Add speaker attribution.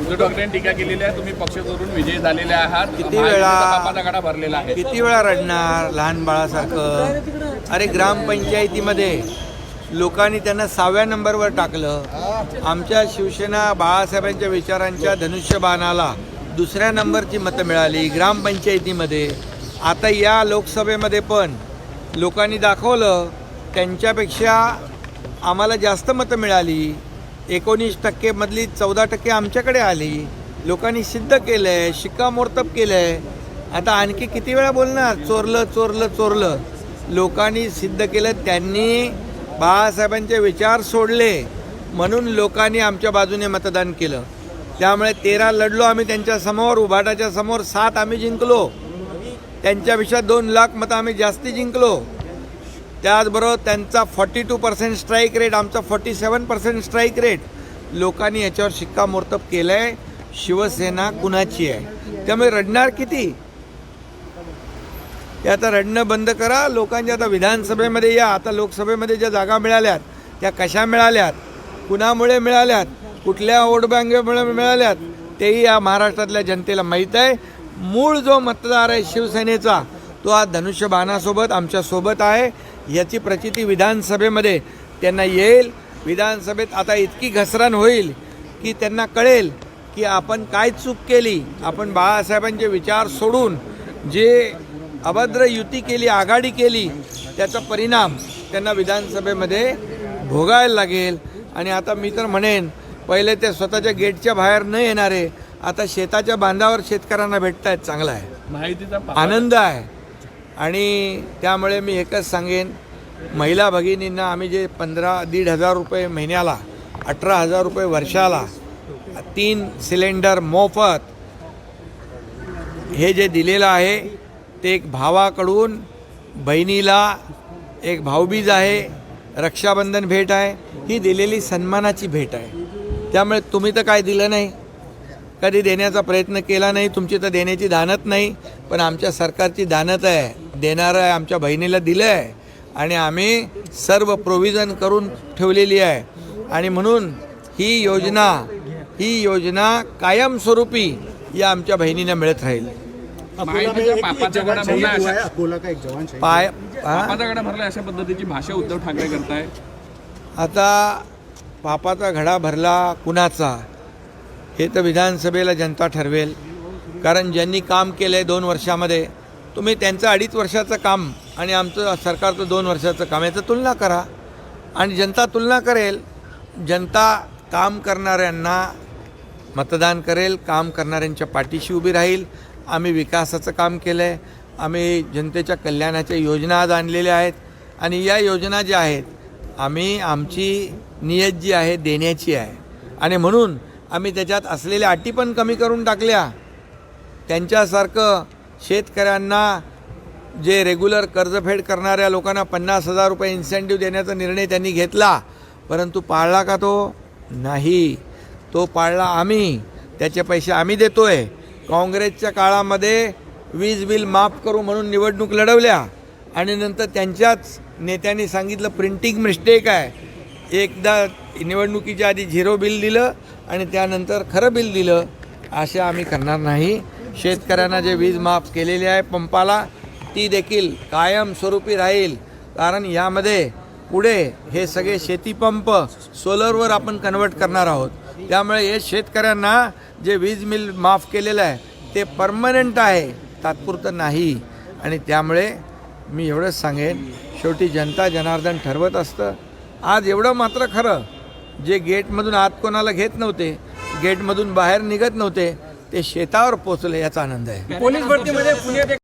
Speaker 1: उद्धव ठाकरेंनी टीका केलेली आहे. तुम्ही पक्ष सोडून विजयी झालेले आहात.
Speaker 2: किती वेळा-
Speaker 1: गाडा भरलेला आहे.
Speaker 2: किती वेळा रडणार लहान बाळासारखं? अरे ग्रामपंचायतीमध्ये लोकांनी त्यांना सहाव्या नंबरवर टाकलं. आमच्या शिवसेना बाळासाहेबांच्या विचारांच्या धनुष्यबाणाला दुसऱ्या नंबरची मतं मिळाली ग्रामपंचायतीमध्ये. आता या लोकसभेमध्ये पण लोकांनी दाखवलं त्यांच्यापेक्षा आम्हाला जास्त मतं मिळाली. एकोणीस टक्केमधली चौदा टक्के आमच्याकडे आली. लोकांनी सिद्ध केलं आहे शिक्कामोर्तब केलं आहे आता आणखी किती वेळा बोलणार? चोरलं चोरलं चोरलं. लोकांनी सिद्ध केलं त्यांनी बाळासाहेबांचे विचार सोडले. म्हणून लोकांनी आमच्या बाजूने मतदान केलं. त्यामुळे तेरा लढलो आम्ही त्यांच्यासमोर उभाटाच्या समोर सात आम्ही जिंकलो. त्यांच्यापेक्षा दोन लाख मतं आम्ही जास्ती जिंकलो. त्याचबरोबर त्यांचा forty two percent strike rate आमचा forty seven percent strike rate लोकांनी याच्यावर शिक्कामोर्तब केलं आहे शिवसेना कुणाची आहे? त्यामुळे रडणार किती? ते आता रडणं बंद करा. लोकांच्या आता विधानसभेमध्ये या. आता लोकसभेमध्ये ज्या जागा मिळाल्यात त्या कशा मिळाल्यात? कुणामुळे मिळाल्यात? कुठल्या वोट बँकेमुळे मिळाल्यात? तेही या महाराष्ट्रातल्या जनतेला माहीत आहे. मूळ जो मतदार आहे शिवसेनेचा तो आज धनुष्यबाणासोबत आमच्यासोबत आहे. याची प्रचिती विधानसभेमध्ये त्यांना येईल. विधानसभेत आता इतकी घसरण होईल की त्यांना कळेल की आपण काय चूक केली. आपण बाळासाहेबांचे विचार सोडून जे अभद्र युती केली आघाडी केली त्याचा परिणाम त्यांना विधानसभेमध्ये भोगायला लागेल. आणि आता मी तर म्हणेन पहिले ते स्वतःच्या गेटच्या बाहेर न येणारे आता शेताच्या बांधावर शेतकऱ्यांना भेटत आहेत चांगलं आहे. आनंद आहे. आणि त्यामुळे मी एकच सांगेन महिला भगिनींना आम्ही जे पंधरा दीड हजार रुपये महिन्याला अठरा हजार रुपये वर्षाला तीन सिलेंडर मोफत हे जे दिलेलं आहे ते एक भावाकडून बहिणीला एक भाऊबीज आहे रक्षाबंधन भेट आहे ही दिलेली सन्मानाची भेट आहे. त्यामुळे तुम्ही तर काय दिलं नाही. कधी देण्याचा प्रयत्न केला नाही तुमची तर देण्याची दानत नाही पण आमच्या सरकारची दानत आहे. देणारं आहे आमच्या बहिणीला दिलं आहे. आणि आम्ही सर्व प्रोव्हिजन करून ठेवलेली आहे. आणि म्हणून ही योजना ही योजना कायमस्वरूपी या आमच्या बहिणींना मिळत राहील. पाय हा?
Speaker 1: अशा पद्धतीची भाषा उद्धव ठाकरे करताय.
Speaker 2: आता पापाचा घडा भरला कुणाचा? हे तर विधानसभेला जनता ठरवेल. कारण ज्यांनी काम केलं आहे दोन वर्षामध्ये तुम्ही त्यांचं अडीच वर्षाचं काम आणि आमचं सरकारचं दोन वर्षाचं काम याचं तुलना करा. आणि जनता तुलना करेल जनता काम करणाऱ्यांना मतदान करेल काम करणाऱ्यांच्या पाठीशी उभी राहील. आम्ही विकासाचं काम केलं आहे आम्ही जनतेच्या कल्याणाच्या योजना आज आणलेल्या आहेत. आणि या योजना ज्या आहेत आम्ही आमची नियत जी आहे देण्याची आहे. आणि म्हणून आम्ही त्याच्यात असलेल्या अटी पण कमी करून टाकल्या. त्यांच्यासारखं शेतकऱ्यांना जे रेग्युलर कर्जफेड करणाऱ्या लोकांना पन्नास हजार रुपये इन्सेंटिव्ह देण्याचा निर्णय त्यांनी घेतला. परंतु पाळला का तो? नाही. तो पाळला आम्ही. त्याचे पैसे आम्ही देतोय. काँग्रेसच्या काळामध्ये वीज बिल माफ करू म्हणून निवडणूक लढवल्या. आणि नंतर त्यांच्याच नेत्यांनी सांगितलं प्रिंटिंग मिस्टेक आहे. एकदा निवडणुकीच्या आधी झिरो बिल दिलं आणि त्यानंतर खरं बिल दिलं असे आम्ही करणार नाही. शेतकऱ्यांना जे वीज माफ केलेली आहे पंपाला ती देखील कायमस्वरूपी राहील. कारण यामध्ये पुढे हे सगळे शेतीपंप सोलरवर आपण कन्वर्ट करणार आहोत. त्यामुळे हे शेतकऱ्यांना जे वीज मिल माफ केलेलं आहे ते परमनंट आहे तात्पुरतं नाही. आणि त्यामुळे मी एवढंच सांगेन शेवटी जनता जनार्दन ठरवत असतं. आज एवढं मात्र खरं जे गेटमधून आत कोणाला घेत नव्हते गेटमधून बाहेर निघत नव्हते ते शेतावर पोचले याचा आनंद आहे.
Speaker 3: पोलीस भरतीमध्ये पुण्यात एक